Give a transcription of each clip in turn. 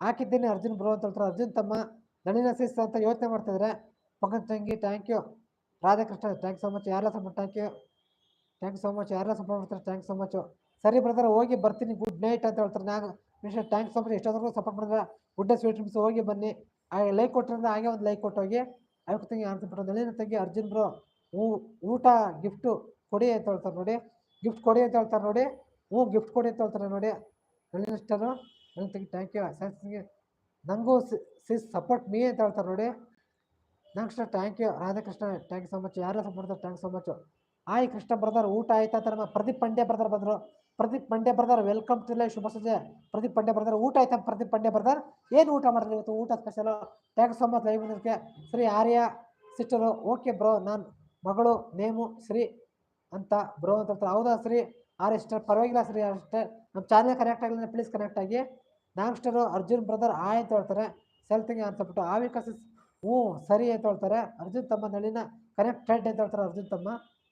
ಹಾಕಿದ್ದೀನಿ ಅರ್ಜುನ್ ಬ್ರೋ ಅಂತ ಹೇಳ್ತಾರೆ. ಅರ್ಜುನ್ ತಮ್ಮ ನಳಿನ ಸಿಸ್ ಅಂತ ಯೋಚನೆ ಮಾಡ್ತಿದ್ರೆ ಪಂಕಜ್ ತಂಗಿ thank you Radhakrishna thank so much ಯಾರೆಲ್ಲ support thank you thank so much ಯಾರೆಲ್ಲ ಸಪೋರ್ಟ್ ಮಾಡ್ತಾರೆ ಥ್ಯಾಂಕ್ ಸೊ ಮಚ್ ಸರಿ ಬ್ರದರ್ ಹೋಗಿ ಬರ್ತೀನಿ. ಗುಡ್ ನೈಟ್ ಅಂತ ಹೇಳ್ತಾರೆ. ನಾನು ಮಿಸ್ಟರ್ ಥ್ಯಾಂಕ್ ಸೋ ಮಚ್ ಎಷ್ಟೊಂದ್ರೂ ಸಪೋರ್ಟ್ ಮಾಡಿದ್ರೆ ಗುಡ್ ಡೇ ಸ್ವೀಟ್ ಡ್ರೀಮ್ಸ್ ಹೋಗಿ ಬನ್ನಿ. ಹಾಗೆ ಲೈಕ್ ಕೊಟ್ಟಿರೋದು ಹಾಗೆ ಒಂದು ಲೈಕ್ ಕೊಟ್ಟೋಗಿ ಅದಕ್ಕೆ ತಂಗಿ ಬಿಟ್ಟು ನಳಿನ ತಂಗಿ, ಅರ್ಜುನ್ ಬ್ರೋ ಊಟ ಗಿಫ್ಟು ಕೊಡಿ ಅಂತ ಹೇಳ್ತಾರೆ ನೋಡಿ. ಗಿಫ್ಟ್ ಕೊಡಿ ಅಂತ ಹೇಳ್ತಾರೆ ನೋಡಿ. ಹ್ಞೂ ಗಿಫ್ಟ್ ಕೊಡಿ ಅಂತ ಹೇಳ್ತಾರೆ ನೋಡಿ. ನಳಿನ ಇಷ್ಟರು ನಳಿನ ತಂಗಿ ಥ್ಯಾಂಕ್ ಯು ತಂಗಿ ನನಗೂ ಸಿಸ್ ಸಪೋರ್ಟ್ ಮೀ ಅಂತ ಹೇಳ್ತಾರೆ ನೋಡಿ. Next thank you Radhakrishna thank you so much ಯಾರೆಲ್ಲ ಸಪೋರ್ಟ್ ಮಾಡ್ತಾರೆ ಥ್ಯಾಂಕ್ ಸೊ ಮಚ್ ಆಯ್ ಕೃಷ್ಣ ಬ್ರದರ್, ಊಟ ಆಯ್ತಾ ಅಂತ ನಮ್ಮ ಪ್ರದೀಪ್ ಪಂಡ್ಯ ಬ್ರದರ್ ಬಂದರು. Pradeep Pandya brother welcome to live ಶುಭ ಸಂಜೆ. ಪ್ರದೀಪ್ ಪಂಡ್ಯ ಬ್ರದರ್, ಊಟ ಆಯ್ತಾ ಪ್ರದೀಪ್ ಪಂಡ್ಯ ಬ್ರದರ್? ಏನು ಊಟ ಮಾಡಿದ್ರಿ ಇವತ್ತು? ಊಟ special thank so much live ಬಂದಿದ್ದಕ್ಕೆ Shri Arya sister okay bro ನಾನು ಮಗಳು, ನೇಮು, ಶ್ರೀ ಅಂತ ಬ್ರೋ ಅಂತ ಹೇಳ್ತಾರೆ. ಹೌದಾ ಶ್ರೀ? ಆರ್ ಎಷ್ಟರ್ ಪರವಾಗಿಲ್ಲ ಶ್ರೀ ಆರ್ ಸಿಸ್ಟರ್ ನಮ್ಮ ಚಾನಲ್ ಕನೆಕ್ಟ್ ಆಗಿಲ್ಲ ಪ್ಲೀಸ್ ಕನೆಕ್ಟ್ ಆಗಿ. ನಾಂಗ್ಸ್ಟರು ಅರ್ಜುನ್ ಬ್ರದರ್ ಆ ಅಂತ ಹೇಳ್ತಾರೆ ಸೆಲ್ತಿಂಗ್ ಅಂತ ಬಿಟ್ಟು ಆ ಸಿಸ್ ಹ್ಞೂ, ಸರಿ ಅಂತ ಹೇಳ್ತಾರೆ. ಅರ್ಜುನ್ ತಮ್ಮ ನಳಿನ ಕನೆಕ್ಟೆಡ್ ಅಂತ ಹೇಳ್ತಾರೆ ಅರ್ಜುನ್ ತಮ್ಮ.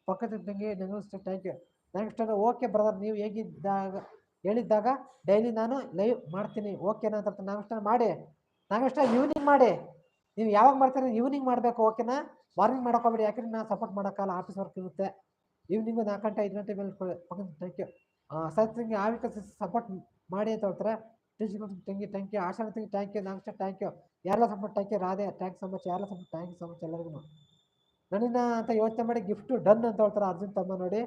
ಪಕ್ಕದ ತಂಗಿ ನೆನಪಿಸ್ತು thank you next okay brother ನೀವು ಹೇಗಿದ್ದಾಗ, ಹೇಳಿದ್ದಾಗ ಡೈಲಿ ನಾನು ಲೈವ್ ಮಾಡ್ತೀನಿ. ಓಕೆನಾ ಅಂತ ಹೇಳ್ತಾರೆ. ನಾಗಷ್ಟ ಮಾಡಿ ನಾಗಷ್ಟ ಈವ್ನಿಂಗ್ ಮಾಡಿ. ನೀವು ಯಾವಾಗ ಮಾಡ್ತೀರಿ ಈವ್ನಿಂಗ್ ಮಾಡಬೇಕು ಓಕೆನಾ ಮಾರ್ನಿಂಗ್ ಮಾಡೋಕೋಬೇಡಿ. ಯಾಕಂದ್ರೆ ನಾನು ಸಪೋರ್ಟ್ ಮಾಡೋಕ್ಕಲ್ಲ ಆಫೀಸ್ ವರ್ಕ್ ಇರುತ್ತೆ. ಈವ್ನಿಂಗು ನಾಲ್ಕು ಗಂಟೆ ಐದು ಗಂಟೆ ಮೇಲೆ ಪಕ್ಕದ ಥ್ಯಾಂಕ್ ಯು ಆ ಆವಿಕ ಸಪೋರ್ಟ್ ಮಾಡಿ ಅಂತ ಹೇಳ್ತಾರೆ. ಟೀಚಿಂಗ್ ತಂಗಿ thank you Asha thank you thank you ಯಾರೆಲ್ಲ support thank you Radhe thank so much ಯಾರೆಲ್ಲ support thank you so much ಎಲ್ಲರಿಗೂ ನನ್ನ ಅಂತ ಯೋಚನೆ ಮಾಡಿ ಗಿಫ್ಟು ಡನ್ ಅಂತ ಹೇಳ್ತಾರೆ ಅರ್ಜುನ್ ತಮ್ಮ ನೋಡಿ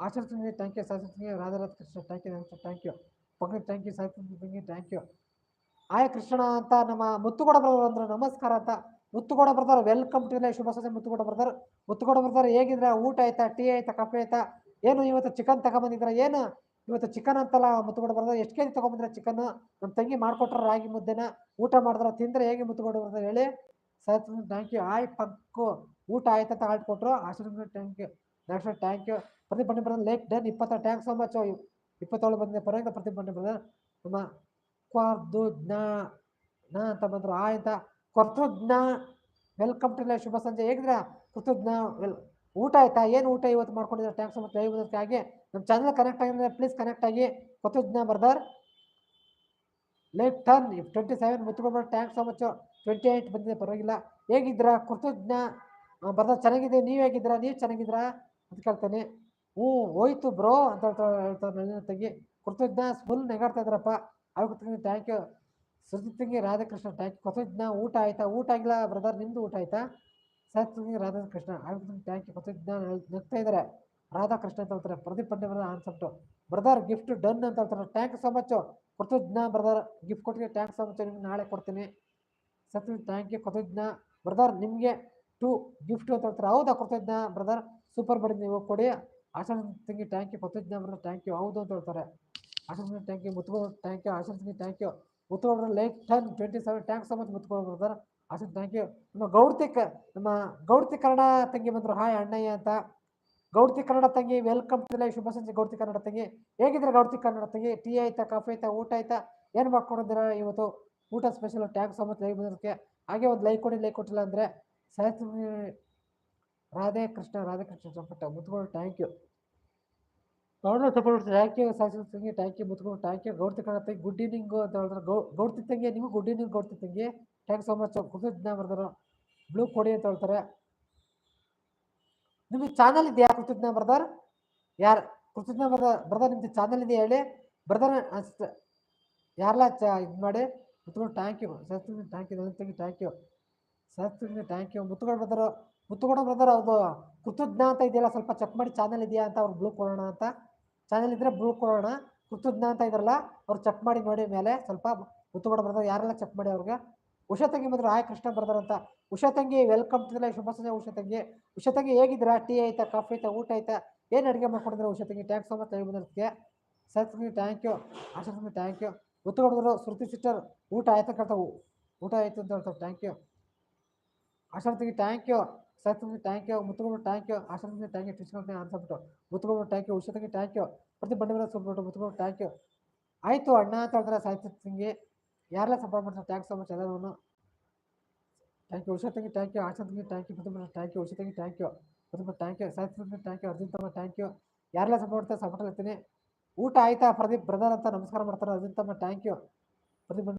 ಆಚರಿಸ್ತೀನಿ thank you Radha ರಾಧಾರಾಧ Krishna thank you thank thank you Pankaj thank you ಸಾಯಿಸ್ತೀನಿ thank you ಆಯ ಕೃಷ್ಣ ಅಂತ ನಮ್ಮ ಮುತ್ತುಗೋಡ ಬ್ರದರ್ ಅಂದ್ರೆ ನಮಸ್ಕಾರ ಅಂತ ಮುತ್ತುಗೋಡ ಬ್ರದರ್ ವೆಲ್ಕಮ್ ಟು ಲೈ ಶುಭ ಸಂಜೆ ಮುತ್ತುಗೋಡ ಬ್ರದರ್ ಮುತ್ತುಗೋಡ ಬ್ರದರ್ ಹೇಗಿದ್ರೆ ಊಟ ಆಯ್ತಾ ಟೀ ಆಯ್ತಾ ಕಾಫಿ ಆಯ್ತಾ ಏನು ಇವತ್ತು ಚಿಕನ್ ತಗೊಂಬಂದಿದ್ರ ಏನು ಇವತ್ತು ಚಿಕನ್ ಅಂತಲ್ಲ ಮುತ್ತುಗಡೆ ಬರೋದು ಎಷ್ಟು ಕೆ ಜಿ ತೊಗೊಂಬಂದ್ರೆ ಚಿಕನ್ ನಮ್ಮ ತಂಗಿ ಮಾಡಿಕೊಟ್ರೆ ರಾಗಿ ಮುದ್ದೆನ. ಊಟ ಮಾಡಿದ್ರೆ ತಿಂದರೆ ಹೇಗೆ ಮುತ್ತುಗಡೆ ಬರೋದು ಹೇಳಿ ಸರ್ ಥ್ಯಾಂಕ್ ಯು ಆಯ್ ಪಕ್ಕು. ಊಟ ಆಯ್ತು ಅಂತ ಆರ್ಟ್ ಕೊಟ್ಟರು ಆಶ್ರಮ thank you next thank you Pradeep ಬನ್ನಿ ಬರೋದು ಲೇಕ್ ಡನ್ ಇಪ್ಪತ್ತ ಟ್ಯಾಂಕ್ ಸೋ ಮಚ್ ಇಪ್ಪತ್ತೇಳು ಬಂದಿದೆ. ಪರವಾಗಿಲ್ಲ ಪ್ರದೀಪ್ ಬನ್ನಿ ಬರೋದು ನಮ್ಮ ಕ್ವಾರ್ದು ಜ್ಞಾ ನ ಅಂತ ಬಂದರು. ಆ ಅಂತ. ಕೊರ್ತುಜ್ಞ. ವೆಲ್ಕಮ್ ಟು ಲೈ ಶುಭ ಸಂಜೆ. ಹೇಗಿದ್ರ ಕೃತಜ್ಞ ವೆಲ್ ಊಟ ಆಯ್ತಾ? ಏನು ಊಟ ಇವತ್ತು ಮಾಡ್ಕೊಂಡಿದ್ದಾರೆ? ಟ್ಯಾಂಕ್ಸ್ ಮಚ್ ಲೈವ್ ಬಂದಕ್ಕೆ ಹಾಗೆ ನಮ್ಮ ಚಾನಲ್ ಕನೆಕ್ಟ್ ಆಗಿದ್ರೆ ಪ್ಲೀಸ್ ಕನೆಕ್ಟ್ ಆಗಿ. ಕೃತಜ್ಞ brother. Life turn twenty seven ಮುತ್ತುಕೊಂಡು thank so much twenty eight ಬಂದಿದೆ, ಪರವಾಗಿಲ್ಲ. ಹೇಗಿದ್ದೀರಾ? ಕೃತಜ್ಞ ಬರ್ದ? ಚೆನ್ನಾಗಿದೆ ನೀವು ಹೇಗಿದ್ದೀರಾ? ನೀವು ಚೆನ್ನಾಗಿದ್ದೀರಾ? ಅಂತ ಕೇಳ್ತಾನೆ. ಹ್ಞೂ, ಹೋಯ್ತು ಬ್ರೋ ಅಂತ ಹೇಳ್ತಾರೆ ತಂಗಿ ಕೃತಜ್ಞ ಫುಲ್ ನೆಗಾಡ್ತಾ ಇದ್ರಪ್ಪ ಅವ್ರಿಗೆ ಥ್ಯಾಂಕ್ ಯು ಸುಜಿತ್ ತಂಗಿ, ರಾಧಾಕೃಷ್ಣ ಥ್ಯಾಂಕ್ ಯು ಕೃತಜ್ಞ ಊಟ ಆಯ್ತಾ? ಊಟ ಆಗಿಲ್ಲ ಬ್ರದರ್ ನಿಮ್ಮದು ಊಟ ಆಯ್ತಾ? ಸತ್ ತಂಗಿ ರಾಧಾಕೃಷ್ಣ, ಆಯುರ್ವೇದ ಯು ಕೃತಜ್ಞ ನಗ್ತಾ ಇದ್ದಾರೆ. ರಾಧಾಕೃಷ್ಣ ಅಂತ ಹೇಳ್ತಾರೆ, ಪ್ರದೀಪ್ ಪಂಡೆ ಬ್ರದರ್ ಆನ್ಸೆಪ್ಟು ಬ್ರದರ್ ಗಿಫ್ಟ್ ಡನ್ ಅಂತ ಹೇಳ್ತಾರೆ. ಥ್ಯಾಂಕ್ ಯು ಸೊ ಮಚ್ ಕೃತಜ್ಞ ಬ್ರದರ್ ಗಿಫ್ಟ್ ಕೊಟ್ಟಿಗೆ ಥ್ಯಾಂಕ್ ಸೊ ಮಚ್ ನಿಮ್ಗೆ ನಾಳೆ ಕೊಡ್ತೀನಿ. ಸತ್ಯ ಥ್ಯಾಂಕ್ ಯು ಕೃತಜ್ಞ ಬ್ರದರ್ ನಿಮಗೆ ಟು ಗಿಫ್ಟ್ ಅಂತ ಹೇಳ್ತಾರೆ. ಹೌದಾ ಕೃತಜ್ಞ ಬ್ರದರ್? ಸೂಪರ್ ಬಡಿ ನೀವು ಕೊಡಿ. ಆಶಾನ್ ಸಿಂಗ್ ಥ್ಯಾಂಕ್ ಯು ಕೃತಜ್ಞ ಬ್ರದರ್ ಥ್ಯಾಂಕ್ ಯು ಹೌದು ಅಂತ ಹೇಳ್ತಾರೆ. ಆಶಾನ್ ಸಿಂಗ್ ಥ್ಯಾಂಕ್ ಯು ಮುತ್ಬೋದು thank you ಆಶಾನ್ Singh thank you brother like done, twenty seven thanks so much ಮುತ್ಕೋ brother Asha thank you ನಮ್ಮ ಗೌಡ್ತಿ ನಮ್ಮ ಗೌಡ್ತಿ ಕನ್ನಡ ತಂಗಿ ಬಂದರು. ಹಾಯ್ ಅಣ್ಣಯ್ಯ ಅಂತ. ಗೌಡ್ತಿ ಕನ್ನಡ ತಂಗಿ ವೆಲ್ಕಮ್ ಟು ಲೈ ಶುಭ ಸಂಜೆ ಗೌಡ್ತಿ ಕನ್ನಡ ತಂಗಿ. ಹೇಗಿದ್ರೆ ಗೌಡ್ತಿ ಕನ್ನಡ ತಂಗಿ? ಟೀ ಆಯ್ತಾ ಕಾಫಿ ಆಯ್ತಾ, ಊಟ ಆಯ್ತಾ? ಏನು ಮಾಡ್ಕೊಂಡಿದ್ದೀರಾ ಇವತ್ತು? ಊಟ special thank so much like ಬಂದೋದಕ್ಕೆ ಹಾಗೆ ಒಂದು ಲೈಕ್ ಕೊಡಿ, ಲೈಕ್ ಕೊಟ್ಟಿಲ್ಲ ಅಂದರೆ ಸಹಸ್ರ ರಾಧೆ ಕೃಷ್ಣ ರಾಧೆ ಕೃಷ್ಣ ಚಂಪಟ್ಟ ಮುತ್ಕೊಂಡು thank you Gowda support thank you ಸಾಯಿಸಿ ತಂಗಿ ಥ್ಯಾಂಕ್ ಯು ಮುತ್ಕೊಂಡು ಥ್ಯಾಂಕ್ ಯು ಗೌಡ್ತಿ ತಂಗಿ ಗುಡ್ ಈವ್ನಿಂಗು ಅಂತ ಹೇಳಿದ್ರೆ ಗೌ ತಂಗಿ, ನಿಮಗೆ ಗುಡ್ ಈವ್ನಿಂಗ್ ಗೌಡ್ತಿ ತಂಗಿ. ಥ್ಯಾಂಕ್ ಸೊ ಮಚ್ ಕೃತಜ್ಞ ಬರ್ದಾರ ಬ್ಲೂ ಕೊಡಿ ಅಂತ ಹೇಳ್ತಾರೆ. ನಿಮಗೆ ಚಾನಲ್ ಇದೆಯಾ ಕೃತಜ್ಞ ಬರ್ದಾರ್ ಯಾರು, ಕೃತಜ್ಞ ಬರ್ದಾರ್ ಬರ್ದಾರ್ ನಿಮ್ದು ಚಾನಲ್ ಇದೆಯಾ ಹೇಳಿ? ಬರ್ದಾರ ಅಷ್ಟ ಯಾರೆಲ್ಲ ಚ ಇದು ಮಾಡಿ? ಮುತ್ಕೊಂಡು ಥ್ಯಾಂಕ್ ಯು ಸಸ್ತಿಂಗ್ ಥ್ಯಾಂಕ್ ಯು ತಂಗಿ ಥ್ಯಾಂಕ್ ಯು ಸಸ್ತಿಂಗ್ ಥ್ಯಾಂಕ್ ಯು ಮುತ್ಕೊಂಡು ಬರ್ದಾರ ಮುತ್ಕೊಂಡು ಬರ್ದಾರ ಅದು ಕೃತಜ್ಞ ಅಂತ ಇದೆಯಲ್ಲ, ಸ್ವಲ್ಪ ಚೆಕ್ ಮಾಡಿ ಚಾನಲ್ ಇದೆಯಾ ಅಂತ ಅವ್ರು ಬ್ಲೂ ಕೊಡೋಣ ಅಂತ. ಚಾನಲ್ ಇದ್ರೆ ಬ್ಲೂ ಕೊಡೋಣ. ಕೃತಜ್ಞ ಅಂತ ಇದ್ರಲ್ಲ, ಅವ್ರು ಚೆಕ್ ಮಾಡಿ ನೋಡಿ ಮೇಲೆ ಸ್ವಲ್ಪ ಋತು ಮಾಡಿ ಬರ್ತಾರೆ. ಯಾರೆಲ್ಲ ಚೆಕ್ ಮಾಡಿ ಅವ್ರಿಗೆ? ಉಷಾ ತಂಗಿ ಬಂದ್ರೆ ರಾಯ ಕೃಷ್ಣ ಬರ್ತಾರಂತ ಉಷಾ ತಂಗಿ ವೆಲ್ಕಮ್ ಟು ಶುಭ ಸಂಜೆ ಉಷಾ ತಂಗಿ. ಉಷಾ ತಂಗಿ ಹೇಗಿದ್ದೀರಾ? ಟೀ ಆಯ್ತಾ? ಕಾಫಿ ಆಯ್ತಾ? ಊಟ ಆಯ್ತಾ? ಏನು ಅಡುಗೆ ಮಾಡ್ಕೊಂಡಿದ್ರೆ ಉಷಾ ತಂಗಿ? ಟ್ಯಾಂಕ್ ಸೊ ಮಚ್ ಹೇಳಿ ಬಂದಿರೋದಕ್ಕೆ ಸರ್, ತಂಗಿ ಥ್ಯಾಂಕ್ ಯು ಆಶಾ ತಂಗಿ ಥ್ಯಾಂಕ್ ಯು ಮುತ್ತುಗೌಡರು ಶ್ರುತಿ ಸಿಸ್ಟರ್ ಊಟ ಆಯ್ತಾ ಕೇಳ್ತಾವು. ಊಟ ಆಯ್ತು ಅಂತ ಹೇಳ್ತಾರೆ ಥ್ಯಾಂಕ್ ಯು ಆಶಾ ತಂಗಿ ಥ್ಯಾಂಕ್ ಯು ಸತ್ thank thank you Muttugowda thank you Asha thank thank you ಅನ್ಸ್ಬಿಟ್ಟು ಮುತ್ತುಗೌಡ ಟ್ಯಾಂಕ್ ಯು ಪ್ರತಿ ಬಂಡವಾಳ ಸುಬ್ಬಿಟ್ಟು ಮುತ್ಕೊಂಡು ಟ್ಯಾಂಕ್ ಯು ಆಯಿತು ಅಣ್ಣ ಅಂತ ಹೇಳಿದ್ರೆ ಸಾಹಿತ್ಯ ತಿಂಗೆ ಯಾರೆಲ್ಲ ಸಪೋರ್ಟ್ ಮಾಡ್ತಾರೆ ಥ್ಯಾಂಕ್ಸ್ ಸೊ ಮಚ್ ಎಲ್ಲರೂ thank you Usha thank you Asha thank ಪ್ರತಿ you Pratibha thank you Usha thank thank you Pratibha thank you Arjun ತಮ್ಮ ಟ್ಯಾಂಕ್ ಯು ಯಾರೆಲ್ಲ ಸಪೋರ್ಟ್ ಮಾಡ್ತಾರೆ ಸಪೋರ್ಟ್ ಇರ್ತೀನಿ ಊಟ ಆಯ್ತಾ ಪ್ರದೀಪ್ ಬ್ರದರ್ ಅಂತ ನಮಸ್ಕಾರ ಮಾಡ್ತಾರೆ ಅರ್ಜುನ್ ತಮ್ಮ ಟ್ಯಾಂಕ್ಯು ಯು ಪ್ರದೀಪ್